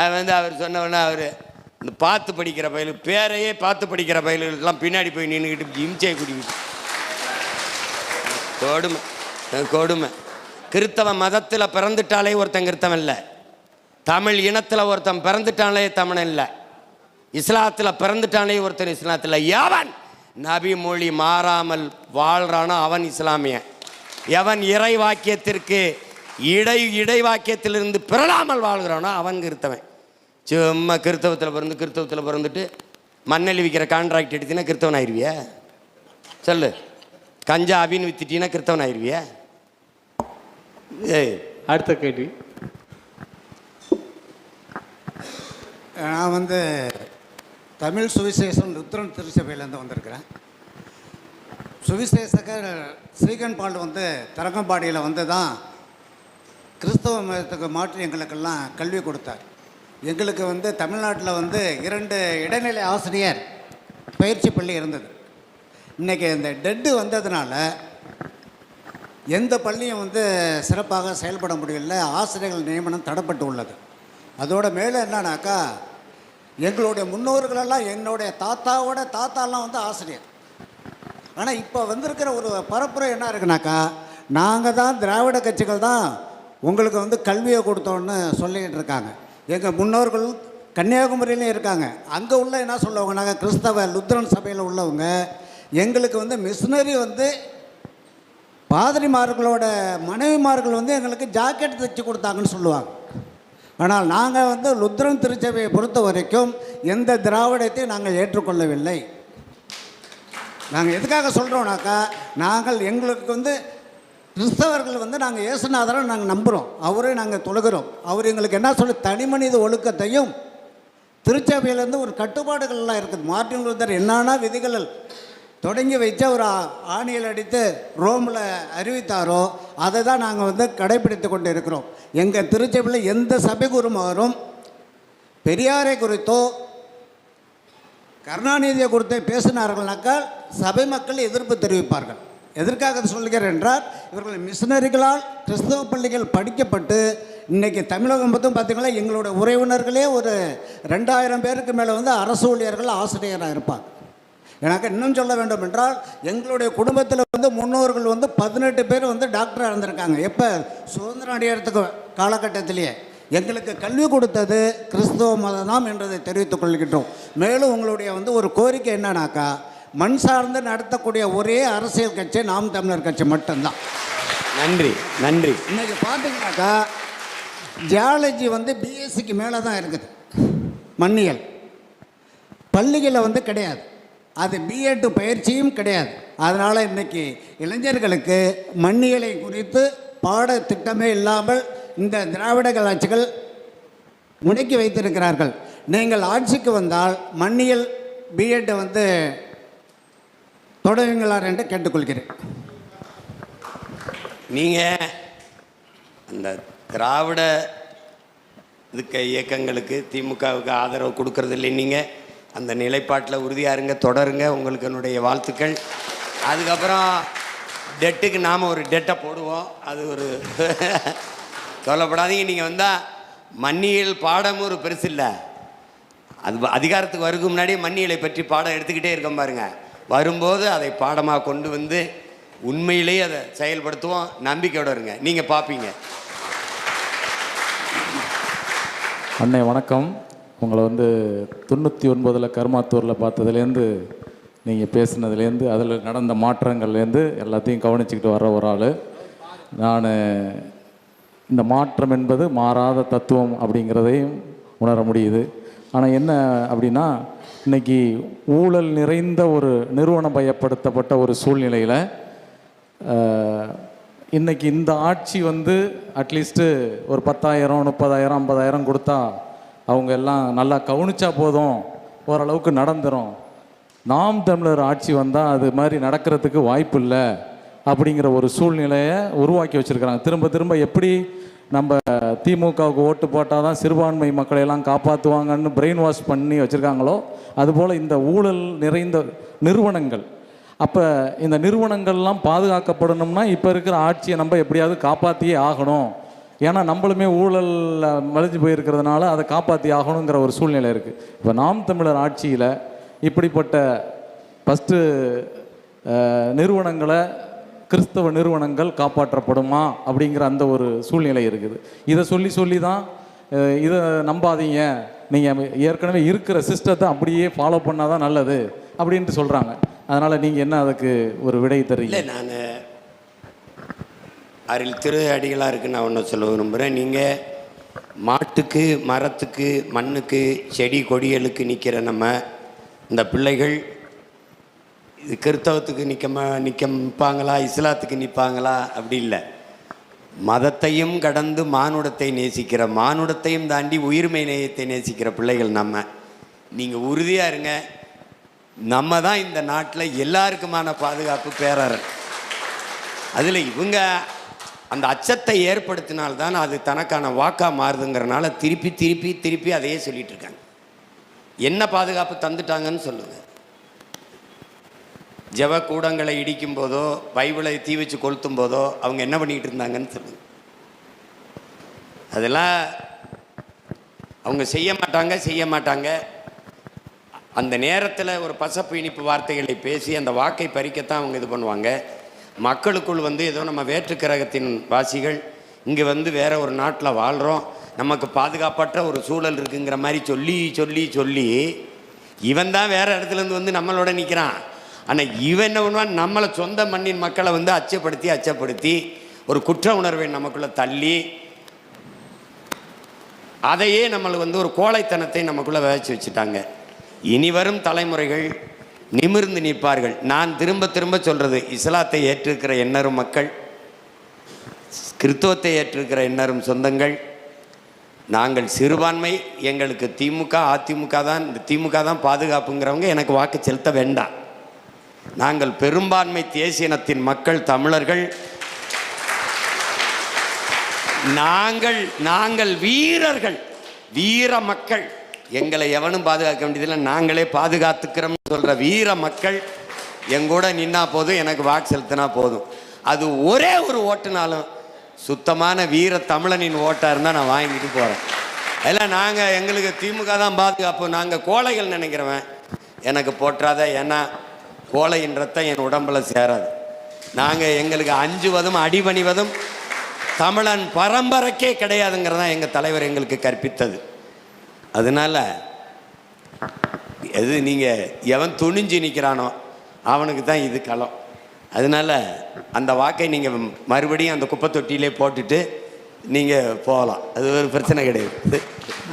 அது வந்து அவர் சொன்ன அவர் இந்த பார்த்து படிக்கிற பயிலு பேரையே பார்த்து படிக்கிற பயிலுக்கெல்லாம் பின்னாடி போய் நின்றுக்கிட்டு ஜிம்சே குடிக்கிட்டு. கொடுமை. கொடுமை. கிறித்தவ மதத்தில் பிறந்துட்டாலே ஒருத்தன் கிறித்தவன் இல்லை. தமிழ் இனத்தில் ஒருத்தன் பிறந்துட்டாலே தமிழன் இல்லை. இஸ்லாத்தில் பிறந்துட்டானே ஒருத்தன் இஸ்லாத்தில். எவன்? நபி மொழி மாறாமல் வாழ்கிறானோ அவன் இஸ்லாமியன். எவன் இறை வாக்கியத்திற்கு இடை இடை வாக்கியத்திலிருந்து பிறழாமல் வாழ்கிறானோ அவன் கிறித்தவன். சும்மா கிறித்தவத்தில் பிறந்து கிறித்தவத்தில் பிறந்துட்டு மண்ணெல்லி விற்கிற கான்ட்ராக்ட் எடுத்தீங்கன்னா கிறித்தவன் ஆயிருவியா சொல்லு. கஞ்சா அபின்னு வித்துட்டீங்கன்னா கிறித்தவன் ஆயிருவியா ஏய். அடுத்த கேள்வி. நான் வந்து தமிழ் சுவிசேஷம் லுத்ரன் திருச்சபையிலேருந்து வந்திருக்கிறேன். சுவிசேஷகர் ஸ்ரீகன் பால் வந்து தரங்கம்பாடியில் வந்து தான் கிறிஸ்தவ மதத்துக்கு மாற்றி எங்களுக்கெல்லாம் கல்வி கொடுத்தார். எங்களுக்கு வந்து தமிழ்நாட்டில் வந்து இரண்டு இடைநிலை ஆசிரியர் பயிற்சி பள்ளி இருந்தது. இன்றைக்கி இந்த டெட்டு வந்ததுனால எந்த பள்ளியும் வந்து சிறப்பாக செயல்பட முடியல ஆசிரியர்கள் நியமனம் தடப்பட்டு உள்ளது. அதோட மேலே என்னன்னாக்கா எங்களுடைய முன்னோர்களெல்லாம் என்னுடைய தாத்தாவோட தாத்தாலாம் வந்து ஆசிரியர். ஆனால் இப்போ வந்திருக்கிற ஒரு பரப்புரை என்ன இருக்குனாக்கா நாங்கள் தான் திராவிட கட்சிகள் தான் உங்களுக்கு வந்து கல்வியை கொடுத்தோன்னு சொல்லிக்கிட்டு இருக்காங்க. எங்கள் முன்னோர்கள் கன்னியாகுமரியிலையும் இருக்காங்க. அங்கே உள்ள என்ன சொல்லுவாங்கனாக்கா கிறிஸ்தவ லுத்ரன் சபையில் உள்ளவங்க. எங்களுக்கு வந்து மிஷினரி வந்து பாதிரிமார்களோட மனைவிமார்கள் வந்து எங்களுக்கு ஜாக்கெட் தைச்சு கொடுத்தாங்கன்னு சொல்லுவாங்க. ஆனால் நாங்கள் வந்து லுத்ரன் திருச்சபையை பொறுத்த வரைக்கும் எந்த திராவிடத்தையும் நாங்கள் ஏற்றுக்கொள்ளவில்லை. நாங்கள் எதுக்காக சொல்கிறோம்னாக்கா நாங்கள் எங்களுக்கு வந்து கிறிஸ்தவர்கள் வந்து நாங்கள் இயேசுநாதரை நாங்கள் நம்புகிறோம் அவரே நாங்கள் தொழுகிறோம். அவர் எங்களுக்கு என்ன சொல்லி தனி மனித ஒழுக்கத்தையும் திருச்சபையிலேருந்து ஒரு கட்டுப்பாடுகள்லாம் இருக்குது. மார்ட்டின் லூத்தர் என்னென்ன விதிகள் தொடங்கி வச்சு அவர் ஆணியில் அடித்து ரோமில் அறிவித்தாரோ அதை தான் நாங்கள் வந்து கடைபிடித்து கொண்டு இருக்கிறோம் எங்கள் திருச்சபையில் எந்த சபை குருமாரும் பெரியாரை குறித்தோ கருணாநிதியை குறித்தோ பேசினார்கள்னாக்கா சபை மக்கள் எதிர்ப்பு தெரிவிப்பார்கள். எதற்காக சொல்கிறேன் என்றால் இவர்கள் மிஷினரிகளால் கிறிஸ்தவ பள்ளிகள் படிக்கப்பட்டு இன்றைக்கி தமிழகம் மொத்தம் பார்த்திங்கன்னா எங்களோட உறவினர்களே ஒரு ரெண்டாயிரம் பேருக்கு மேலே வந்து அரசு ஊழியர்கள் ஆசிரியராக இருப்பாங்க. எனக்கு இன்னும் சொல்ல வேண்டும் என்றால் எங்களுடைய குடும்பத்தில் வந்து முன்னோர்கள் வந்து பதினெட்டு பேர் வந்து டாக்டராக இருந்திருக்காங்க. எப்போ? சுதந்திரம் அடையிறதுக்கு காலகட்டத்திலேயே. எங்களுக்கு கல்வி கொடுத்தது கிறிஸ்தவ மதம் தான் என்றதை தெரிவித்துக் கொள்கின்றோம். மேலும் உங்களுடைய வந்து ஒரு கோரிக்கை என்னன்னாக்கா மண் சார்ந்து நடத்தக்கூடிய ஒரே அரசியல் கட்சி நாம் தமிழர் கட்சி மட்டும்தான். நன்றி நன்றி. இன்னைக்கு பார்த்தீங்கன்னாக்கா ஜியாலஜி வந்து பிஎஸ்சிக்கு மேலே தான் இருக்குது. மண்ணியல் பள்ளிகளில் வந்து கிடையாது. அது பிஎட் பயிற்சியும் கிடையாது. அதனால் இன்னைக்கு இளைஞர்களுக்கு மண்ணியலை குறித்து பாடத்திட்டமே இல்லாமல் இந்த திராவிட கலாட்சிகள் முடக்கி வைத்திருக்கிறார்கள். நீங்கள் ஆட்சிக்கு வந்தால் மண்ணியல் பிஎட் வந்து தொடங்குங்களார் என்று கேட்டுக்கொள்கிறேன். நீங்கள் அந்த திராவிட இதுக்க இயக்கங்களுக்கு திமுகவுக்கு ஆதரவு கொடுக்கறது இல்லை நீங்கள் அந்த நிலைப்பாட்டில் உறுதியாக இருங்க தொடருங்க உங்களுக்கு என்னுடைய வாழ்த்துக்கள். அதுக்கப்புறம் டெட்டுக்கு நாம் ஒரு டெட்டை போடுவோம். அது ஒரு கவலைப்படாதீங்க நீங்கள் வந்தால் மன்னியல் பாடமும் ஒரு பெருசு இல்லை அது அதிகாரத்துக்கு வருதுக்கு முன்னாடியே மன்னியலை பற்றி பாடம் எடுத்துக்கிட்டே இருக்கோம் பாருங்கள் வரும்போது அதை பாடமாக கொண்டு வந்து உண்மையிலேயே அதை செயல்படுத்துவோம். நம்பிக்கையோடு இருங்க. நீங்கள் பார்ப்பீங்க அண்ணே வணக்கம். உங்களை வந்து தொண்ணூற்றி ஒன்பதில் கருமாத்தூரில் பார்த்ததுலேருந்து நீங்கள் பேசுனதுலேருந்து அதில் நடந்த மாற்றங்கள்லேருந்து எல்லாத்தையும் கவனிச்சுக்கிட்டு வர்ற ஒரு ஆள். நான் இந்த மாற்றம் என்பது மாறாத தத்துவம் அப்படிங்கிறதையும் உணர முடியுது. ஆனால் என்ன அப்படின்னா இன்றைக்கி ஊழல் நிறைந்த ஒரு நிறுவனம் பயப்படுத்தப்பட்ட ஒரு சூழ்நிலையில் இன்றைக்கி இந்த ஆட்சி வந்து அட்லீஸ்ட்டு ஒரு பத்தாயிரம் முப்பதாயிரம் ஐம்பதாயிரம் கொடுத்தா அவங்க எல்லாம் நல்லா கவனிச்சா போதும் ஓரளவுக்கு நடந்துரும். நாம் தமிழர் ஆட்சி வந்தால் அது மாதிரி நடக்கிறதுக்கு வாய்ப்பு இல்லை அப்படிங்கிற ஒரு சூழ்நிலையை உருவாக்கி வச்சுருக்கிறாங்க. திரும்ப திரும்ப எப்படி நம்ம திமுகவுக்கு ஓட்டு போட்டால் தான் சிறுபான்மை மக்களை எல்லாம் காப்பாற்றுவாங்கன்னு பிரெயின் வாஷ் பண்ணி வச்சுருக்காங்களோ அதுபோல் இந்த ஊழல் நிறைந்த நிறுவனங்கள். அப்போ இந்த நிறுவனங்கள்லாம் பாதுகாக்கப்படணும்னா இப்போ இருக்கிற ஆட்சியை நம்ம எப்படியாவது காப்பாற்றியே ஆகணும். ஏன்னா நம்மளுமே ஊழலில் மலிஞ்சு போயிருக்கிறதுனால அதை காப்பாற்றி ஆகணுங்கிற ஒரு சூழ்நிலை இருக்குது இப்போ நாம் தமிழர் ஆட்சியில் இப்படிப்பட்ட ஃபஸ்ட்டு நிறுவனங்களை கிறிஸ்தவ நிறுவனங்கள் காப்பாற்றப்படுமா அப்படிங்கிற அந்த ஒரு சூழ்நிலை இருக்குது. இதை சொல்லி சொல்லி தான் இதை நம்பாதீங்க. நீங்கள் ஏற்கனவே இருக்கிற சிஸ்டத்தை அப்படியே ஃபாலோ பண்ணால் தான் நல்லது அப்படின்ட்டு சொல்கிறாங்க அதனால் நீங்கள் என்ன அதுக்கு ஒரு விடை தெரியல நான் அருள் திரு அடிகளாக இருக்கு நான் ஒன்று சொல்ல விரும்புகிறேன் நீங்கள் மாட்டுக்கு மரத்துக்கு மண்ணுக்கு செடி கொடிகளுக்கு நிற்கிற நம்ம இந்த பிள்ளைகள் இது கிறித்தவத்துக்கு நிற்க நிற்க நிற்பாங்களா இஸ்லாத்துக்கு நிற்பாங்களா அப்படி இல்லை. மதத்தையும் கடந்து மானுடத்தை நேசிக்கிற மானுடத்தையும் தாண்டி உயிர்மை நேயத்தை நேசிக்கிற பிள்ளைகள் நம்ம. நீங்கள் உறுதியாக இருங்க. நம்ம தான் இந்த நாட்டில் எல்லாருக்குமான பாதுகாப்பு பேரர் அதில் இவங்க அந்த அச்சத்தை ஏற்படுத்தினால்தான் அது தனக்கான வாக்காக மாறுதுங்கிறனால திருப்பி திருப்பி திருப்பி அதையே சொல்லிகிட்ருக்காங்க என்ன பாதுகாப்பு தந்துட்டாங்கன்னு சொல்லுங்கள் ஜெவ கூடங்களை இடிக்கும் போதோ பைபிளை தீ வச்சு கொளுத்தும் போதோ அவங்க என்ன பண்ணிக்கிட்டு இருந்தாங்கன்னு சொல்லுங்க. அதெல்லாம் அவங்க செய்ய மாட்டாங்க செய்ய மாட்டாங்க. அந்த நேரத்தில் ஒரு பசப்பு இனிப்பு வார்த்தைகளை பேசி அந்த வாக்கை பறிக்கத்தான் அவங்க இது பண்ணுவாங்க. மக்களுக்குள் வந்து ஏதோ நம்ம வேற்று கிரகத்தின் வாசிகள் இங்கே வந்து வேற ஒரு நாட்டில் வாழ்கிறோம் நமக்கு பாதுகாப்பற்ற ஒரு சூழல் இருக்குங்கிற மாதிரி சொல்லி சொல்லி சொல்லி இவன் தான் வேறு இடத்துல இருந்து வந்து நம்மளோட நிற்கிறான் ஆனால் இவன் என்ன பண்ணுவான்? நம்மளை சொந்த மண்ணின் மக்களை வந்து அச்சப்படுத்தி அச்சப்படுத்தி ஒரு குற்ற உணர்வை நமக்குள்ளே தள்ளி அதையே நம்மளை வந்து ஒரு கோழைத்தனத்தை நமக்குள்ளே விதைச்சி வச்சுட்டாங்க. இனி வரும் தலைமுறைகள் நிமிர்ந்து நிற்பார்கள். நான் திரும்ப திரும்ப சொல்கிறது இஸ்லாத்தை ஏற்றிருக்கிற எண்ணரும் மக்கள் கிறித்துவத்தை ஏற்றிருக்கிற எண்ணரும் சொந்தங்கள் நாங்கள் சிறுபான்மை எங்களுக்கு திமுக அதிமுக தான் இந்த திமுக தான் பாதுகாப்புங்கிறவங்க எனக்கு வாக்கு செலுத்த வேண்டாம். நாங்கள் பெரும்பான்மை தேசியனத்தின் மக்கள் தமிழர்கள். நாங்கள் நாங்கள் வீரர்கள் வீர மக்கள். எங்களை எவனும் பாதுகாக்க வேண்டியதில்லை நாங்களே பாதுகாத்துக்கிறோம் சொல்ற வீர மக்கள் எங்கூட நின்னா போதும் எனக்கு வாக்கு செலுத்தினா போதும். அது ஒரே ஒரு ஓட்டுனாலும் சுத்தமான வீர தமிழனின் ஓட்டாக இருந்தால் நான் வாங்கிட்டு போகிறேன் எல்லாம் நாங்கள் எங்களுக்கு திமுக தான் பாதுகாப்பு நாங்கள் கோழைகள் நினைக்கிறவன். எனக்கு போற்றாத ஏன்னா கோழையின் ரத்தம் என் உடம்பில் சேராது. நாங்கள் எங்களுக்கு அஞ்சுவதும் அடிபணிவதும் தமிழன் பரம்பரைக்கே கிடையாதுங்கிறதான் எங்கள் தலைவர் எங்களுக்கு கற்பித்தது. அதனால எது நீங்கள் எவன் துணிஞ்சு நிற்கிறானோ அவனுக்கு தான் இது களம். அதனால அந்த வாக்கை நீங்கள் மறுபடியும் அந்த குப்பை தொட்டியிலே போட்டுட்டு நீங்கள் போகலாம். அது ஒரு பிரச்சனை கிடையாது.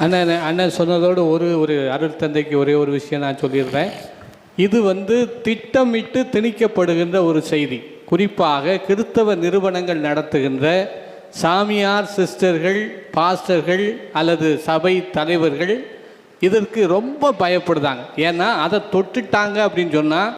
அண்ணன் அண்ணன் சொன்னதோடு ஒரு ஒரு அருள் தந்தைக்கு ஒரே ஒரு விஷயம் நான் சொல்லிடுறேன். இது வந்து திட்டமிட்டு திணிக்கப்படுகின்ற ஒரு செய்தி. குறிப்பாக கிறிஸ்தவ நிறுவனங்கள் நடத்துகின்ற சாமியார் சிஸ்டர்கள் பாஸ்டர்கள் அல்லது சபை தலைவர்கள் இதற்கு ரொம்ப பயப்படுதாங்க. ஏன்னா அதை தொட்டுட்டாங்க அப்படின்னு சொன்னால்